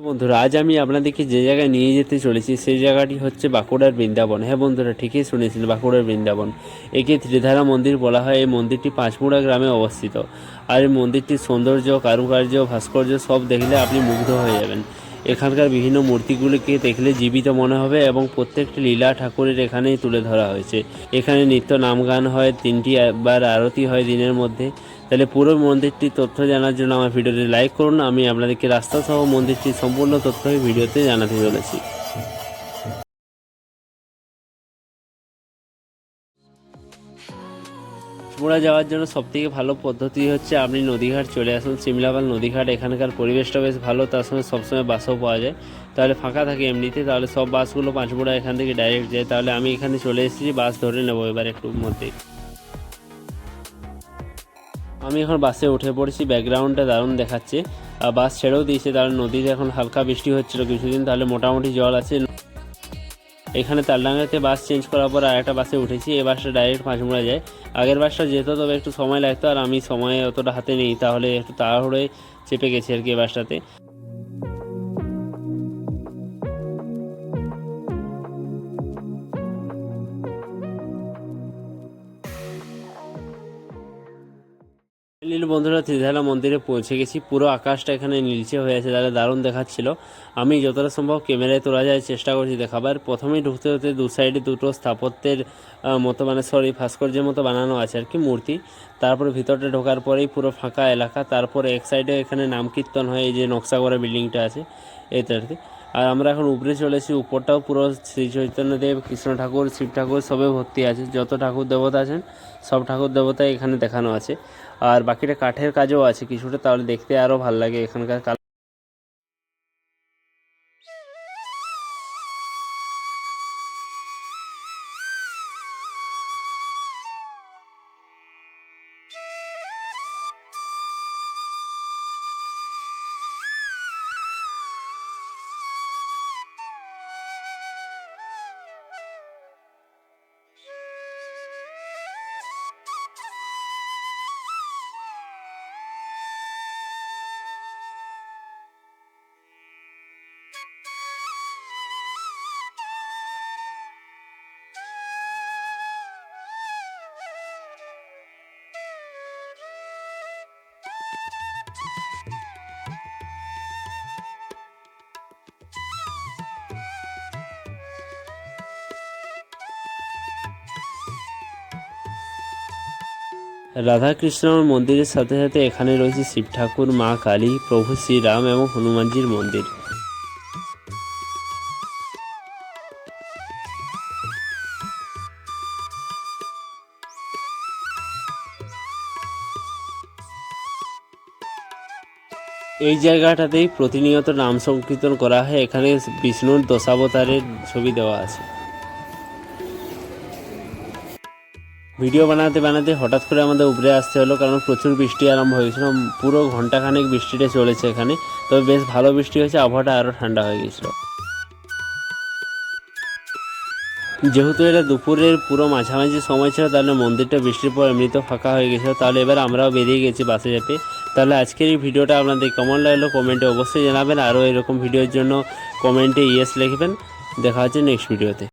বন্ধুরা, আজ আমি আপনাদেরকে যে জায়গায় নিয়ে যেতে চলেছি, সেই জায়গাটি হচ্ছে বাঁকুড়ার বৃন্দাবন। হ্যাঁ বন্ধুরা, ঠিকই শুনেছেন, বাঁকুড়ার বৃন্দাবন। একে ত্রিধারা মন্দির বলা হয়, এই মন্দিরটি পাঁচমুড়া গ্রামে অবস্থিত। আর এই মন্দিরটির সৌন্দর্য, কারুকার্য, ভাস্কর্য সব দেখলে আপনি মুগ্ধ হয়ে যাবেন। এখানকার বিভিন্ন মূর্তিগুলিকে দেখলে জীবিত মনে হবে এবং প্রত্যেকটি লীলা ঠাকুরের এখানেই তুলে ধরা হয়েছে। এখানে নিত্য নাম গান হয়, তিনটি বার আরতি হয় দিনের মধ্যে। তাহলে পুরো মন্দিরটির তথ্য জানার জন্য আমার ভিডিওটি লাইক করুন। আমি আপনাদেরকে রাস্তা সহ মন্দিরটির সম্পূর্ণ তথ্য ভিডিওতে জানাতে চলেছি। মুড়া যাওয়ার জন্য সবথেকে ভালো পদ্ধতি হচ্ছে আপনি নদীঘাট চলে আসুন। সিমলাপাল নদীঘাট, এখানকার পরিবেশটা বেশ ভালো, তার সঙ্গে সবসময় বাসও পাওয়া যায়। তাহলে ফাঁকা থাকে এমনিতে, তাহলে সব বাসগুলো পাঁচমুড়া এখান থেকে ডাইরেক্ট যায়। তাহলে আমি এখানে চলে এসেছি, বাস ধরে নেব এবার একটু মধ্যেই। আমি এখন বাসে উঠে পড়েছি ব্যাকগ্রাউন্ডটা দারুণ দেখাচ্ছে। আর বাস ছেড়েও দিয়েছে তার নদীতে এখন হালকা বৃষ্টি হচ্ছিল কিছুদিন, তাহলে মোটামুটি জল আছে। এখানে তালডাঙ্গাতে বাস চেঞ্জ করার পর আরেকটা বাসে উঠেছি, এ বাসটা ডাইরেক্ট পাঁচমুড়া যায়। আগের বাসটা যেত, তবে একটু সময় লাগতো, আর আমি সময় অতটা হাতে নেই, তাহলে একটু তাড়াহুড়োয় চেপে গেছি আর কি এ বাসটাতে। নীল বন্ধুরা ত্রিধারা মন্দিরে পৌঁছে গেছি। পুরো আকাশটা এখানে নীলচে হয়ে আছে, তাহলে দারুণ দেখাচ্ছিল। আমি যতটা সম্ভব ক্যামেরায় তোলা যায় চেষ্টা করছি দেখাবার। প্রথমেই ঢুকতে হতে দু সাইডে দুটো স্থাপত্যের মতো মানে সরি ভাস্কর্যের মতো বানানো আছে আর কি, মূর্তি। তারপরে ভিতরটা ঢোকার পরেই পুরো ফাঁকা এলাকা। তারপরে এক সাইডে এখানে নাম কীর্তন হয়, এই যে নকশা করা বিল্ডিংটা আছে এতে আর কি। আর আমরা এখন উপরে চলেছি উপরটাও পুরো শ্রী চৈতন্যদেব কৃষ্ণ ঠাকুর, শিব ঠাকুর, সবে ভর্তি আছে, যত ঠাকুর দেবতা আছেন, সব ঠাকুর দেবতা এখানে দেখানো আছে। আর বাকিটা কাঠের কাজও আছে, কিছুটা তাহলে দেখতে আরও ভালো লাগে এখানকার রাধাকৃষ্ণ মন্দিরের সাথে সাথে এখানে রয়েছে শিব ঠাকুর, মা কালী, প্রভু শ্রীরাম এবং হনুমানজির মন্দির। এই জায়গাটাতেই প্রতিনিয়ত নাম সংকীর্তন করা হয়। এখানে বিষ্ণুর দশাবতারের ছবি দেওয়া আছে। ভিডিও বানাতে বানাতে হঠাৎ করে আমাদের উপরে আসতে হলো, কারণ প্রচুর বৃষ্টি আরম্ভ হয়েছিল। পুরো ঘন্টাখানেক বৃষ্টিটা চলেছে এখানে। তবে বেশ ভালো বৃষ্টি হয়েছে, আবহাওয়াটা আরও ঠান্ডা হয়ে গেছিল। যেহেতু এটা দুপুরের পুরো মাঝামাঝি সময় ছিল, তাহলে মন্দিরটা বৃষ্টির পর এমনিতেও ফাঁকা হয়ে গেছিল। তাহলে এবার আমরাও বেরিয়ে গেছি বাসে যেতে তাহলে আজকের এই ভিডিওটা আপনাদের কেমন লাগল কমেন্টে অবশ্যই জানাবেন। আরও এরকম ভিডিওর জন্য কমেন্টে ইয়েস লিখবেন। দেখা হচ্ছে নেক্সট ভিডিওতে